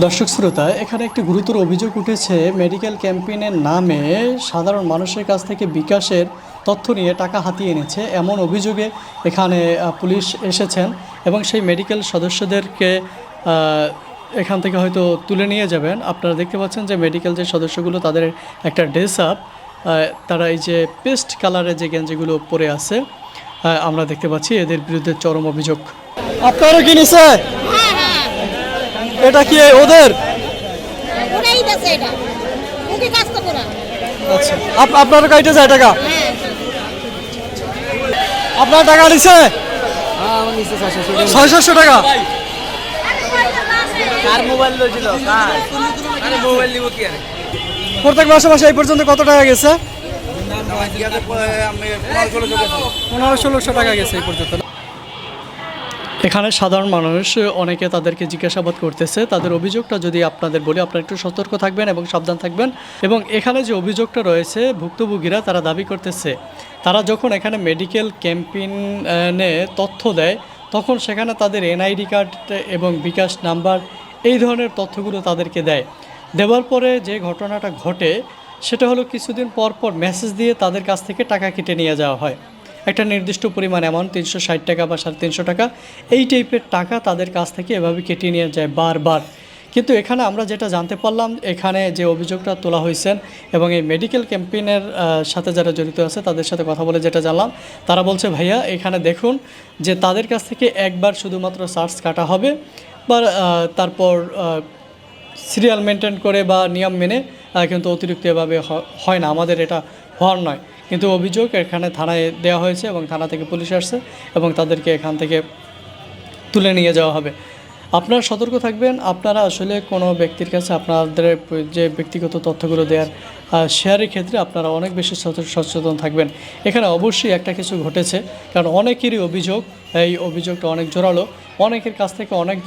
দর্শক শ্রোতা, এখানে একটি গুরুতর অভিযোগ উঠেছে। মেডিকেল ক্যাম্পেইনের নামে সাধারণ মানুষের কাছ থেকে বিকাশের তথ্য নিয়ে টাকা হাতিয়ে এনেছে। এমন অভিযোগে এখানে পুলিশ এসেছেন এবং সেই মেডিকেল সদস্যদেরকে এখান থেকে হয়তো তুলে নিয়ে যাবেন। আপনারা দেখতে পাচ্ছেন যে মেডিকেল যে সদস্যগুলো, তাদের একটা ড্রেস আপ তারা এই যে পেস্ট কালারের যে গেঞ্জিগুলো পরে আছে আমরা দেখতে পাচ্ছি এদের বিরুদ্ধে চরম অভিযোগ। আপনারা কি নিছে এটা কি ওদের? আচ্ছা। আপ- আপনার কাইটে যায় টাকা? হ্যাঁ আপনার টাকা নিছে? ছয় সাতশো টাকা। কার মোবাইল লইছিল? কার? আরে মোবাইল নিব কি আরে? প্রত্যেক মাসে মাসে এই পর্যন্ত কত টাকা গেছে? পনেরো ষোলোশো টাকা গেছে এই পর্যন্ত। এখানে সাধারণ মানুষ, অনেকে তাদেরকে জিজ্ঞাসাবাদ করতেছে, তাদের অভিযোগটা যদি আপনাদের বলি, আপনারা একটু সতর্ক থাকবেন এবং সাবধান থাকবেন। এবং এখানে যে অভিযোগটা রয়েছে, ভুক্তভোগীরা তারা দাবি করতেছে, তারা যখন এখানে মেডিকেল ক্যাম্পেইনে তথ্য দেয়, তখন সেখানে তাদের এনআইডি কার্ড এবং বিকাশ নাম্বার, এই ধরনের তথ্যগুলো তাদেরকে দেয়। দেওয়ার পরে যে ঘটনাটা ঘটে, সেটা হলো কিছুদিন পর পর মেসেজ দিয়ে তাদের কাছ থেকে টাকা কেটে নিয়ে যাওয়া হয়। একটা নির্দিষ্ট পরিমাণ অ্যামাউন্ট তিনশো ষাট টাকা বা সাড়ে তিনশো টাকা, এই টাইপের টাকা তাদের কাছ থেকে এভাবে কেটে নিয়ে যায় বারবার। কিন্তু এখানে আমরা যেটা জানতে পারলাম, এখানে যে অভিযোগটা তোলা হয়েছেন এবং এই মেডিকেল ক্যাম্পেইনের সাথে যারা জড়িত আছে তাদের সাথে কথা বলে যেটা জানলাম, তারা বলছে, ভাইয়া, এখানে দেখুন যে তাদের কাছ থেকে একবার শুধুমাত্র চার্জ কাটা হবে বা তারপর সিরিয়াল মেনটেন করে বা নিয়ম মেনে কিন্তু অতিরিক্ত এভাবে হয় না। আমাদের এটা হওয়ার নয়। কিন্তু অভিযোগ এখানে থানায় দেওয়া হয়েছে এবং থানা থেকে পুলিশ আসছে এবং তাদেরকে এখান থেকে তুলে নিয়ে যাওয়া হবে। আপনারা সতর্ক থাকবেন। আপনারা আসলে কোনো ব্যক্তির কাছে আপনাদের যে ব্যক্তিগত তথ্যগুলো দেওয়ার শেয়ারের ক্ষেত্রে আপনারা অনেক বেশি সচেতন থাকবেন। এখানে অবশ্যই একটা কিছু ঘটেছে, কারণ অনেকেরই অভিযোগ, এই অভিযোগটা অনেক জোরালো। অনেকের কাছ থেকে অনেক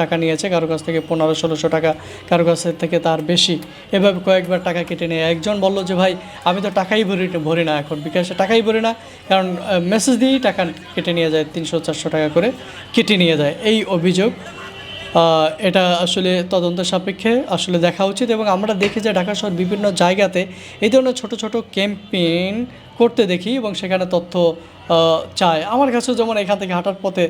টাকা নিয়েছে, কারও কাছ থেকে পনেরো, ষোলোশো টাকা, কারও কাছ থেকে তার বেশি। এভাবে কয়েকবার টাকা কেটে নিয়ে একজন বলল যে, ভাই, আমি তো টাকাই ভরি ভরি না এখন। বিকাশে টাকাই ভরি না। কারণ মেসেজ দিয়েই টাকা কেটে নিয়ে যায়, তিনশো, চারশো টাকা করে কেটে নিয়ে যায়। এই অভিযোগ এটা আসলে তদন্ত সাপেক্ষে আসলে দেখা উচিত এবং আমরা দেখি যে ঢাকা শহর বিভিন্ন জায়গাতে এই ধরনের ছোট ছোট ক্যাম্পেইন করতে দেখি এবং সেখানে তথ্য চায় আমার কাছে যেমন এখান থেকে হাঁটার পথে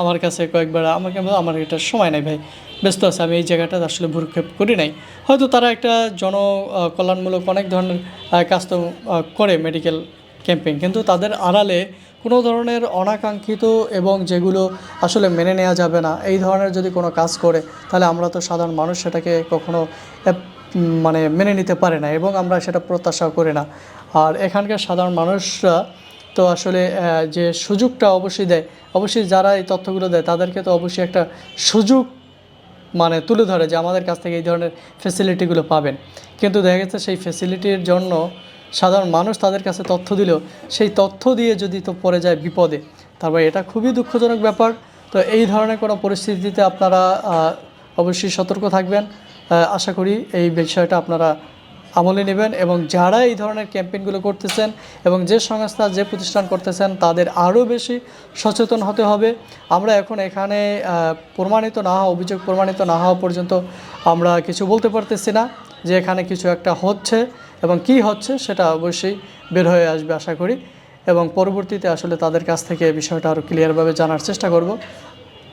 আমার কাছে কয়েকবার আমাকে আমার এটা সময় নাই ভাই, ব্যস্ত আছে, আমি এই জায়গাটা আসলে ভুরক্ষেপ করি নাই। হয়তো তারা একটা জনকল্যাণমূলক অনেক ধরনের কাজ তো করে মেডিকেল ক্যাম্পেইন কিন্তু তাদের আড়ালে কোনো ধরনের অনাকাঙ্ক্ষিত এবং যেগুলো আসলে মেনে নেওয়া যাবে না, এই ধরনের যদি কোনো কাজ করে, তাহলে আমরা তো সাধারণ মানুষ সেটাকে কখনো মানে মেনে নিতে পারে না এবং আমরা সেটা প্রত্যাশাও করি না। আর এখানকার সাধারণ মানুষরা তো আসলে যে সুযোগটা অবশ্যই দেয়, অবশ্যই যারা এই তথ্যগুলো দেয়, তাদেরকে তো অবশ্যই একটা সুযোগ মানে তুলে ধরে যে আমাদের কাছ থেকে এই ধরনের ফেসিলিটিগুলো পাবেন। কিন্তু দেখা গেছে সেই ফেসিলিটির জন্য সাধারণ মানুষ তাদের কাছে তথ্য দিলেও সেই তথ্য দিয়ে যদি তো পড়ে যায় বিপদে তারপর এটা খুবই দুঃখজনক ব্যাপার। তো এই ধরনের কোনো পরিস্থিতিতে আপনারা অবশ্যই সতর্ক থাকবেন। আশা করি এই বিষয়টা আপনারা আমলে নেবেন এবং যারা এই ধরনের ক্যাম্পেইনগুলো করতেছেন এবং যে সংস্থা, যে প্রতিষ্ঠান করতেছেন, তাদের আরও বেশি সচেতন হতে হবে। আমরা এখন এখানে প্রমাণিত না হওয়া, অভিযোগ প্রমাণিত না হওয়া পর্যন্ত আমরা কিছু বলতে পারতেছি না। যে এখানে কিছু একটা হচ্ছে এবং কি হচ্ছে সেটা অবশ্যই বের হয়ে আসবে, আশা করি। এবং পরবর্তীতে আসলে তাদের কাছ থেকে বিষয়টা আরও ক্লিয়ারভাবে জানার চেষ্টা করব।